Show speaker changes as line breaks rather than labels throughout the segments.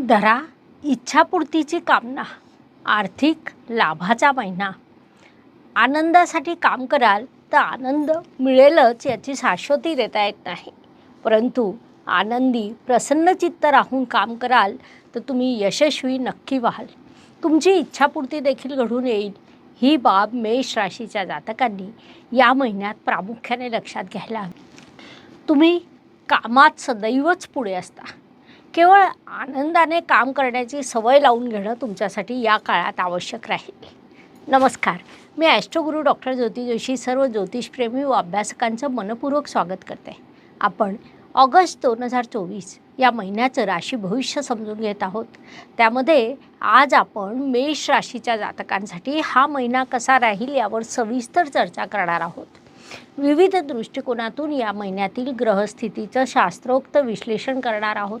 धरा इच्छापूर्तीची कामना आर्थिक लाभाचा महिना. आनंदासाठी काम कराल तर आनंद मिळेलच याची शाश्वती देता येत नाही. परंतु आनंदी प्रसन्नचित्त राहून काम कराल तर तुम्ही यशस्वी नक्की व्हाल. तुमची इच्छापूर्ती देखील घडून येईल. ही बाब मेष राशीच्या जातकांनी या महिन्यात प्रामुख्याने लक्षात घ्यायला हवी. तुम्ही कामात सदैवच पुढे असता. केवळ आनंदाने काम करण्याची सवय लावून घेणं तुमच्यासाठी या काळात आवश्यक राहील. नमस्कार. मी ॲस्ट्रोगुरू डॉक्टर ज्योती जोशी सर्व ज्योतिषप्रेमी व अभ्यासकांचं मनपूर्वक स्वागत करते. आपण ऑगस्ट दोन हजार चोवीस या महिन्याचं राशी भविष्य समजून घेत आहोत. त्यामध्ये आज आपण मेष राशीच्या जातकांसाठी हा महिना कसा राहील यावर सविस्तर चर्चा करणार आहोत. विविध दृष्टिकोनातून या महिन्यातील ग्रहस्थितीचं शास्त्रोक्त विश्लेषण करणार आहोत.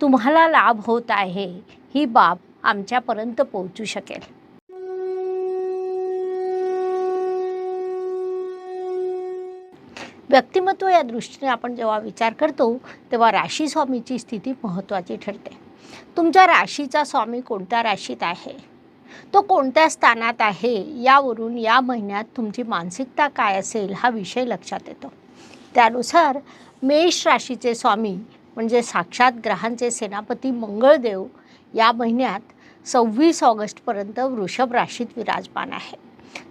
तुम्हाला लाभ होत आहे ही बाब आमच्यापर्यंत पोहोचू शकेल. व्यक्तिमत्व या दृष्टीने आपण जेव्हा विचार करतो तेव्हा राशी स्वामीची स्थिती महत्त्वाची ठरते. तुमच्या राशीचा स्वामी कोणत्या राशीत आहे? तो कोणत्या स्थानात आहे? यावरून या महिन्यात तुमची मानसिकता काय असेल हा विषय लक्षात येतो. त्यानुसार मेष राशीचे स्वामी म्हणजे साक्षात ग्रहांचे सेनापती मंगळदेव या महिन्यात सव्वीस ऑगस्टपर्यंत वृषभ राशीत विराजमान आहे.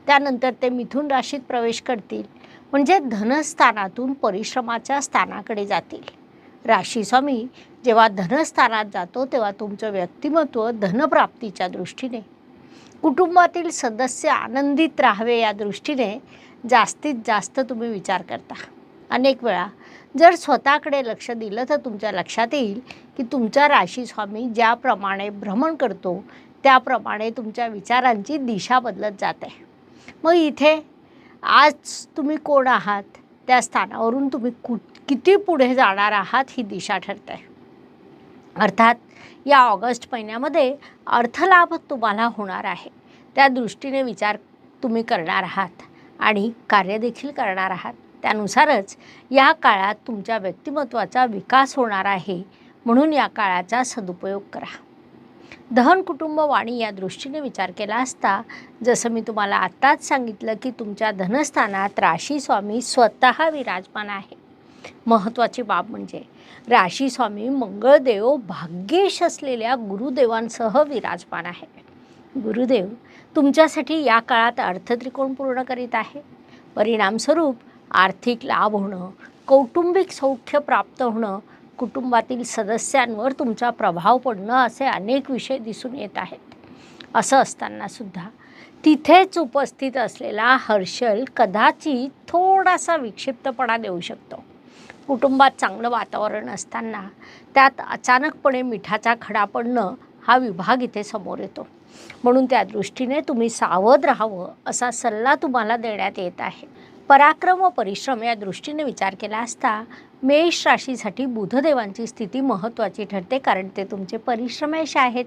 त्यानंतर ते मिथुन राशीत प्रवेश करतील. म्हणजे धनस्थानातून परिश्रमाच्या स्थानाकडे जातील. राशी स्वामी जेव्हा धनस्थानात जातो तेव्हा तुमचं व्यक्तिमत्व धनप्राप्तीच्या दृष्टीने. कुटुंबातील सदस्य आनंदित राहावे या दृष्टीने जास्तीत जास्त तुम्ही विचार करता. अनेक वेळा जर स्वतःकडे लक्ष दिलं तर तुमच्या लक्षात येईल की तुमचा राशी स्वामी ज्याप्रमाणे भ्रमण करतो त्याप्रमाणे तुमच्या विचारांची दिशा बदलत जाते. मग इथे आज तुम्ही कोण आहात? त्या स्थानावरून तुम्ही कु किती पुढे जाणार आहात ही दिशा ठरते. अर्थात या ऑगस्ट महिन्यामध्ये अर्थलाभ तुम्हाला होणार आहे. त्या दृष्टीने विचार तुम्ही करणार आहात आणि कार्यदेखील करणार आहात. त्यानुसारच या काळात तुमच्या व्यक्तिमत्वाचा विकास होणार आहे. म्हणून या काळाचा सदुपयोग करा. दहन कुटुंब वाणी या दृष्टीने विचार केला असता जसं मी तुम्हाला आत्ताच सांगितलं की तुमच्या धनस्थानात राशी स्वामी स्वतः विराजमान आहे. महत्त्वाची बाब म्हणजे राशी स्वामी मंगळदेव भाग्येश असलेल्या गुरुदेवांसह विराजमान आहे. गुरुदेव तुमच्यासाठी या काळात अर्थत्रिकोण पूर्ण करीत आहे. परिणामस्वरूप आर्थिक लाभ होणं कौटुंबिक सौख्य प्राप्त होणं कुटुंबातील सदस्यांवर तुमचा प्रभाव पडणं असे अनेक विषय दिसून येत आहेत. असं असताना सुद्धा तिथेच उपस्थित असलेला हर्षल कदाचित थोडासा विक्षिप्तपणा देऊ शकतो. कुटुंबात चांगलं वातावरण असताना त्यात अचानकपणे मिठाचा खडा पडणं हा विभाग इथे समोर येतो. म्हणून त्या दृष्टीने तुम्ही सावध राहावं असा सल्ला तुम्हाला देण्यात येत आहे. पराक्रम व परिश्रम या दृष्टीने विचार केला असता मेष राशीसाठी बुधदेवांची स्थिती महत्त्वाची ठरते कारण ते तुमचे परिश्रमेश आहेत.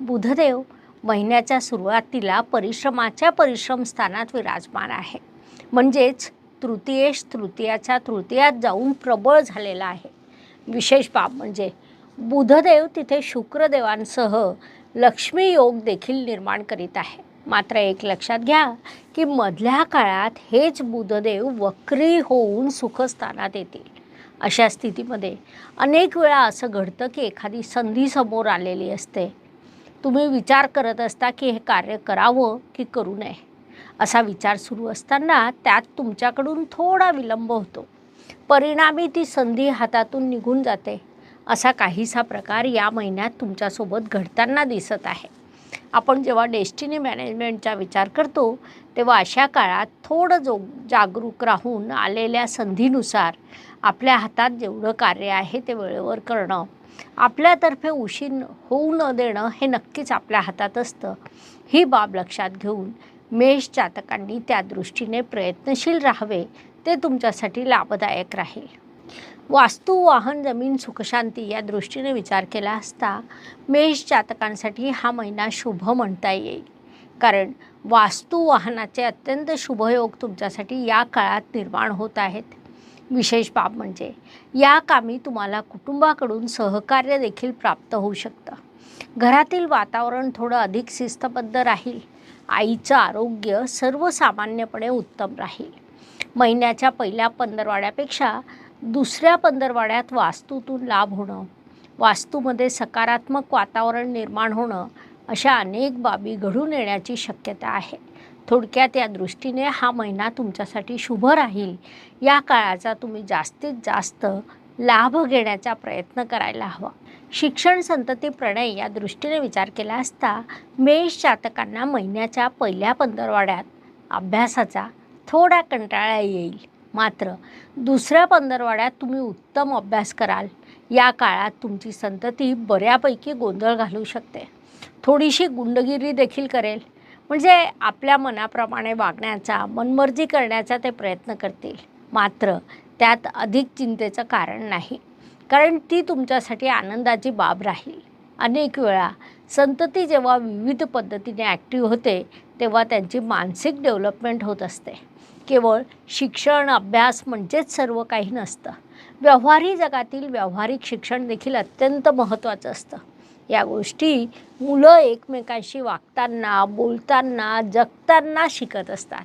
बुधदेव महिन्याच्या सुरुवातीला परिश्रमाच्या परिश्रम स्थानात विराजमान आहे. म्हणजेच तृतीयेश तृतीयाच्या तृतीयात जाऊन प्रबळ झालेला आहे. विशेष बाब म्हणजे बुधदेव तिथे शुक्रदेवांसह लक्ष्मी योग देखील निर्माण करीत आहे. मात्र एक लक्षात घ्या की मधल्या काळात हेच बुधदेव वक्री होऊन सुखस्थानात येतील. अशा स्थितीमध्ये अनेक वेळा असं घडतं की एखादी संधी समोर आलेली असते. तुम्ही विचार करत असता की हे कार्य करावं की करू नये. असा विचार सुरू असताना त्यात तुमच्याकडून थोडा विलंब होतो. परिणामी ती संधी हातातून निघून जाते. असा काहीसा प्रकार या महिन्यात तुमच्यासोबत घडताना दिसत आहे. आपण जेव्हा डेस्टिनी मॅनेजमेंटचा विचार करतो तेव्हा अशा काळात थोडं जो जागरूक राहून आलेल्या संधीनुसार आपल्या हातात जेवढं कार्य आहे ते वेळेवर करणं आपल्यातर्फे उशीर होऊ न देणं हे नक्कीच आपल्या हातात असतं. ही बाब लक्षात घेऊन मेष जातकांनी त्या दृष्टीने प्रयत्नशील राहावे ते तुमच्यासाठी लाभदायक राहील. वास्तू वाहन जमीन सुखशांती या दृष्टीने विचार केला असता मेष जातकांसाठी हा महिना शुभ म्हणता येईल. कारण वास्तू वाहनाचे अत्यंत शुभयोग तुमच्यासाठी या काळात निर्माण होत आहेत. विशेष बाब म्हणजे या कामी तुम्हाला कुटुंबाकडून सहकार्य देखील प्राप्त होऊ शकतं. घरातील वातावरण थोडं अधिक शिस्तबद्ध राहील. आईचं आरोग्य सर्वसामान्यपणे उत्तम राहील. महिन्याच्या पहिल्या पंधरवाड्यापेक्षा दुसऱ्या पंधरवाड्यात वास्तूतून लाभ होणं वास्तूमध्ये सकारात्मक वातावरण निर्माण होणं अशा अनेक बाबी घडून येण्याची शक्यता आहे. थोडक्यात या दृष्टीने हा महिना तुमच्यासाठी शुभ राहील. या काळाचा तुम्ही जास्तीत जास्त लाभ घेण्याचा प्रयत्न करायला हवा. शिक्षण संतती प्रणय या दृष्टीने विचार केला असता मेष जातकांना महिन्याच्या पहिल्या पंधरवाड्यात अभ्यासाचा थोडा कंटाळा येईल. मात्र दुसऱ्या पंधरवाड्यात तुम्ही उत्तम अभ्यास कराल. या काळात तुमची संतती बऱ्यापैकी गोंधळ घालू शकते. थोडीशी गुंडगिरी देखील करेल. म्हणजे आपल्या मनाप्रमाणे वागण्याचा मनमर्जी करण्याचा ते प्रयत्न करतील. मात्र त्यात अधिक चिंतेचं कारण नाही. कारण ती तुमच्यासाठी आनंदाची बाब राहील. अनेक वेळा संतती जेव्हा विविध पद्धतीने ॲक्टिव्ह होते तेव्हा त्यांची मानसिक डेव्हलपमेंट होत असते. केवळ शिक्षण अभ्यास म्हणजेच सर्व काही नसतं. व्यवहारी जगातील व्यावहारिक शिक्षण देखील अत्यंत महत्त्वाचं असतं. या गोष्टी मुलं एकमेकांशी वागताना बोलताना जगताना शिकत असतात.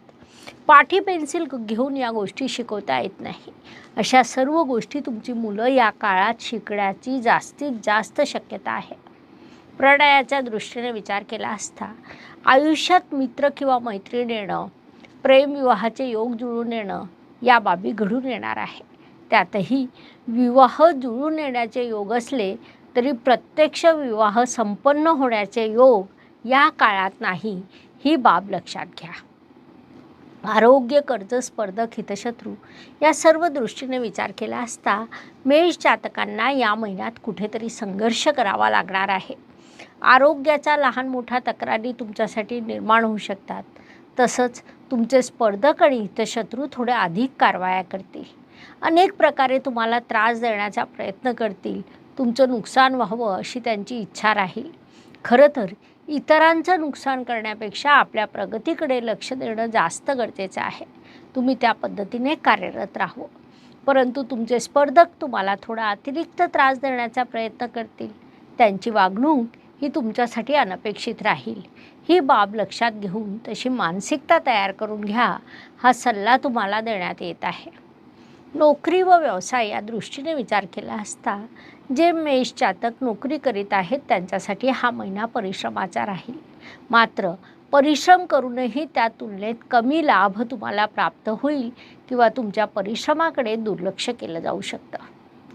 पाठी पेन्सिल घेऊन या गोष्टी शिकवता येत नाही. अशा सर्व गोष्टी तुमची मुलं या काळात शिकण्याची जास्तीत जास्त शक्यता आहे. प्रणयाच्या दृष्टीने विचार केला असता आयुष्यात मित्र किंवा मैत्रीण येणं प्रेमविवाहाचे योग जुळून येणं या बाबी घडून येणार आहे. त्यातही विवाह जुळून येण्याचे योग असले तरी प्रत्यक्ष विवाह संपन्न होण्याचे योग या काळात नाही ही बाब लक्षात घ्या. आरोग्य कर्ज स्पर्धक हितशत्रू या सर्व दृष्टीने विचार केला असता मेष जातकांना या महिन्यात कुठेतरी संघर्ष करावा लागणार आहे. आरोग्याचा लहान मोठ्या तक्रारी तुमच्यासाठी निर्माण होऊ शकतात. तसंच तुमचे स्पर्धक आणि हितशत्रू थोडे अधिक कारवाया करतील. अनेक प्रकारे तुम्हाला त्रास देण्याचा प्रयत्न करतील. तुमचं नुकसान व्हावं अशी त्यांची इच्छा राहील. खरं तर इतरांचं नुकसान करण्यापेक्षा आपल्या प्रगतीकडे लक्ष देणं जास्त गरजेचं आहे. तुम्ही त्या पद्धतीने कार्यरत राहावं परंतु तुमचे स्पर्धक तुम्हाला थोडा अतिरिक्त त्रास देण्याचा प्रयत्न करतील. त्यांची वागणूक ही तुमच्यासाठी अनपेक्षित राहील. ही बाब लक्षात घेऊन तशी मानसिकता तयार करून घ्या हा सल्ला तुम्हाला देण्यात येत आहे. नोकरी व व्यवसाय या दृष्टीने विचार केला असता जे मेष जातक नोकरी करीत आहेत त्यांच्यासाठी हा महिना परिश्रमाचा राहील. मात्र परिश्रम करूनही त्या तुलनेत कमी लाभ तुम्हाला प्राप्त होईल किंवा तुमच्या परिश्रमाकडे दुर्लक्ष केलं जाऊ शकतं.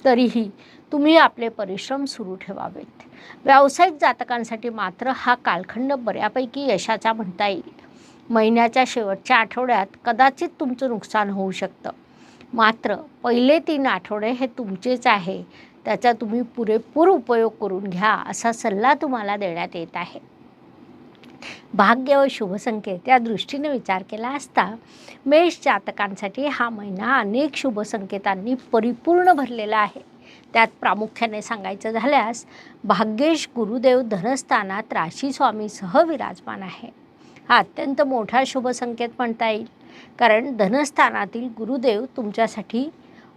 तरीही तुम्ही आपले परिश्रम सुरू ठेवावेत. व्यावसायिक जातकांसाठी मात्र हा कालखंड बऱ्यापैकी यशाचा म्हणता येईल. महिन्याच्या शेवटच्या आठवड्यात कदाचित तुमचं नुकसान होऊ शकतं. मात्र पहिले तीन आठवडे हे तुमचेच आहे. त्याचा तुम्ही पुरेपूर उपयोग करून घ्या असा सल्ला तुम्हाला देण्यात येत आहे. भाग्य व शुभसंकेत या दृष्टीने विचार केला असता मेष जातकांसाठी हा महिना अनेक शुभसंकेतांनी परिपूर्ण भरलेला आहे. त्यात प्रामुख्याने सांगायचं झाल्यास भाग्येश गुरुदेव धनस्थानात राशी स्वामीसह विराजमान आहे. हा अत्यंत मोठा शुभसंकेत म्हणता येईल. कारण धनस्थानातील गुरुदेव तुमच्यासाठी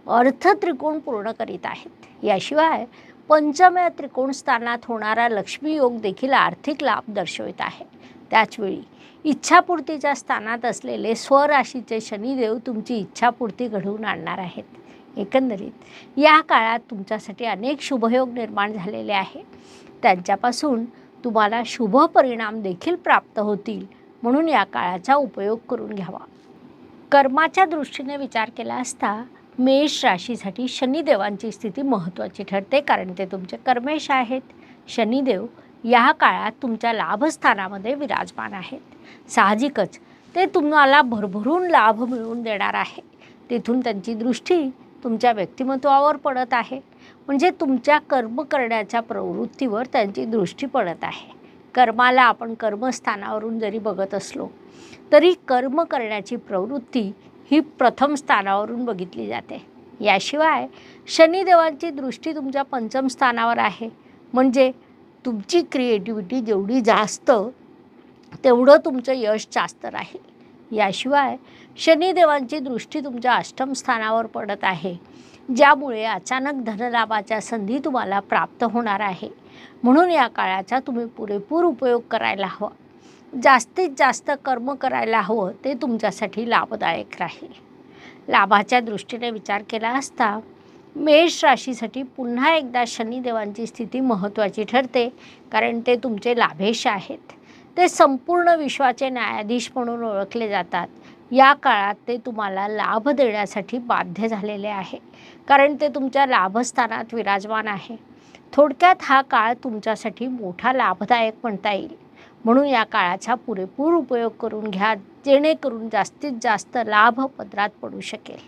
अर्थ त्रिकोण पूर्ण करीत आहेत. याशिवाय पंचमय त्रिकोण स्थानात होणारा लक्ष्मी योग देखील आर्थिक लाभ दर्शवित आहे. त्याचवेळी इच्छापूर्तीच्या स्थानात असलेले स्वराशीचे शनिदेव तुमची इच्छापूर्ती घडवून आणणार आहेत. एकंदरीत. या काळात तुमच्यासाठी अनेक शुभयोग निर्माण झालेले आहे. त्यांच्यापासून तुम्हाला शुभ परिणाम देखील प्राप्त होतील म्हणून या काळाचा उपयोग करून घ्यावा. कर्माच्या दृष्टीने विचार केला असता मेष राशीसाठी शनिदेवांची स्थिती महत्त्वाची ठरते कारण ते तुमचे कर्मेश आहेत. शनिदेव या काळात तुमच्या लाभस्थानामध्ये विराजमान आहेत. साहजिकच ते तुम्हाला भरभरून लाभ मिळवून देणार आहे. तेथून त्यांची दृष्टी तुमच्या व्यक्तिमत्वावर पडत आहे. म्हणजे तुमच्या कर्म करण्याच्या प्रवृत्तीवर त्यांची दृष्टी पडत आहे. कर्माला आपण कर्मस्थानावरून जरी बघत असलो तरी कर्म करण्याची प्रवृत्ती ही प्रथम स्थानावरून बघितली जाते. याशिवाय शनिदेवांची दृष्टी तुमच्या पंचम स्थानावर आहे. म्हणजे तुमची क्रिएटिव्हिटी जेवढी जास्त तेवढं तुमचं यश जास्त राहील. याशिवाय शनिदेवांची दृष्टी तुमच्या अष्टम स्थानावर पडत आहे. ज्यामुळे अचानक धनलाभाच्या संधी तुम्हाला प्राप्त होणार आहे. म्हणून या काळाचा तुम्ही पुरेपूर उपयोग करायला हवा. जास्तीत जास्त कर्म करायला हवं ते तुमच्यासाठी लाभदायक राहील. लाभाच्या दृष्टीने विचार केला असता मेष राशीसाठी पुन्हा एकदा शनिदेवांची स्थिती महत्त्वाची ठरते कारण ते तुमचे लाभेश आहेत. ते संपूर्ण विश्वाचे न्यायाधीश म्हणून ओळखले जातात. या काळात ते तुम्हाला लाभ देण्यासाठी बाध्य झालेले आहे. कारण ते तुमच्या लाभस्थानात विराजमान आहे. थोडक्यात हा काळ तुमच्यासाठी मोठा लाभदायक म्हणता येईल. म्हणून या काळाचा पुरेपूर उपयोग करून घ्या जेणेकरून जास्तीत जास्त लाभ पदरात पडू शकेल.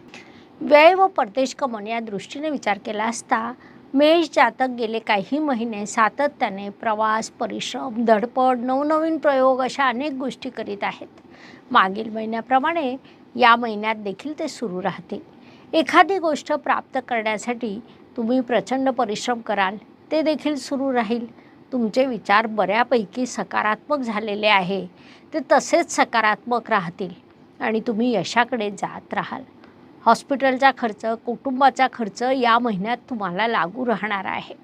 व्यय व परदेश कमन या दृष्टीने विचार केला असता मेष जातक गेले काही महिने सातत्याने प्रवास परिश्रम धडपड नवनवीन प्रयोग अशा अनेक गोष्टी करीत आहेत. मागील महिन्याप्रमाणे या महिन्यात देखील ते सुरू राहते एखादी गोष्ट प्राप्त करण्यासाठी तुम्ही प्रचंड परिश्रम कराल ते देखील सुरू राहील. तुमचे विचार बऱ्यापैकी सकारात्मक झालेले आहे ते तसेच सकारात्मक राहतील आणि तुम्ही यशाकडे जात राहाल. हॉस्पिटलचा खर्च कुटुंबाचा खर्च या महिन्यात तुम्हाला लागू राहणार आहे.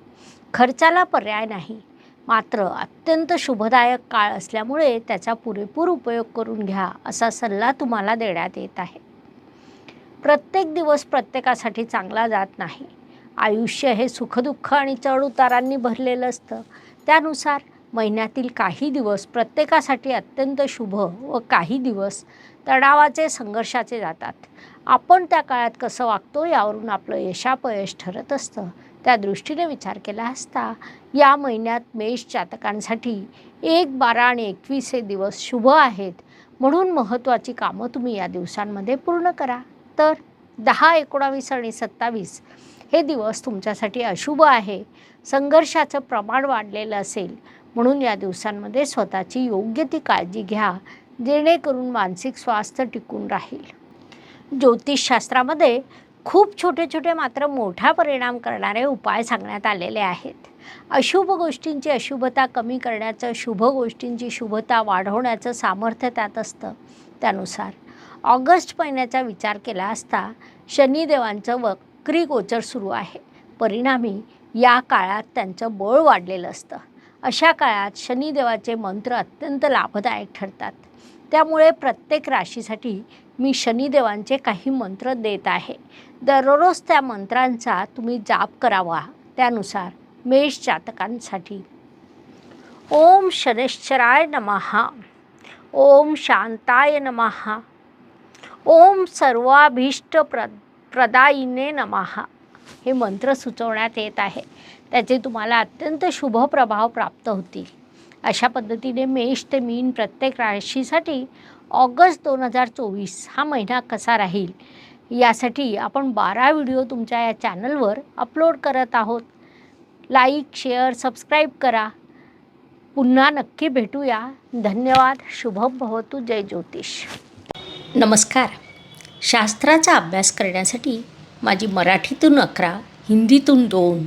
खर्चाला पर्याय नाही. मात्र अत्यंत शुभदायक काळ असल्यामुळे त्याचा पुरेपूर उपयोग करून घ्या असा सल्ला तुम्हाला देण्यात येत आहे. प्रत्येक दिवस प्रत्येकासाठी चांगला जात नाही. आयुष्य हे सुखदुःख आणि चढउतारांनी भरलेलं असतं. त्यानुसार महिन्यातील काही दिवस प्रत्येकासाठी अत्यंत शुभ व काही दिवस तणावाचे संघर्षाचे जातात. आपण त्या काळात कसं वागतो यावरून आपलं यशापयश ठरत असतं. त्या दृष्टीने विचार केला असता या महिन्यात मेष जातकांसाठी एक बारा आणि एकवीस हे दिवस शुभ आहेत. म्हणून महत्त्वाची कामं तुम्ही या दिवसांमध्ये पूर्ण करा. तर दहा एकोणावीस आणि सत्तावीस हे दिवस तुमच्यासाठी अशुभ आहे. संघर्षाचं प्रमाण वाढलेलं असेल म्हणून या दिवसांमध्ये स्वतःची योग्य ती काळजी घ्या जेणेकरून मानसिक स्वास्थ्य टिकून राहील. ज्योतिषशास्त्रामध्ये खूप छोटे छोटे मात्र मोठा परिणाम करणारे उपाय सांगण्यात आलेले आहेत. अशुभ गोष्टींची अशुभता कमी करण्याचं शुभ गोष्टींची शुभता वाढवण्याचं सामर्थ्य त्यात असतं त्यानुसार. ऑगस्ट महिन्याचा विचार केला असता शनिदेवांचं वक्री गोचर सुरू आहे. परिणामी या काळात त्यांचं बळ वाढलेलं असतं. अशा काळात शनिदेवाचे मंत्र अत्यंत लाभदायक ठरतात. त्यामुळे प्रत्येक राशीसाठी मी शनिदेवांचे काही मंत्र देत आहे. दररोज त्या मंत्रांचा तुम्ही जाप करावा. त्यानुसार मेष जातकांसाठी. ओम शनेश्वराय नमहा ओम शांताय नमहा ओम सर्वाभीष्ट प्र प्रदायिने नमहा हे मंत्र सुचवण्यात येत आहे. त्याचे तुम्हाला अत्यंत शुभ प्रभाव प्राप्त होतील. अशा पद्धतीने मेष ते मीन प्रत्येक राशीसाठी ऑगस्ट दोन हजार चोवीस हा महिना कसा राहील? यासाठी आपण बारा व्हिडिओ तुमच्या या चॅनलवर अपलोड करत आहोत. लाईक शेअर सबस्क्राईब करा. पुन्हा नक्की भेटूया. धन्यवाद. शुभम भवतु. जय ज्योतिष. नमस्कार. शास्त्राचा अभ्यास करण्यासाठी माझी मराठीतून अकरा हिंदीतून दोन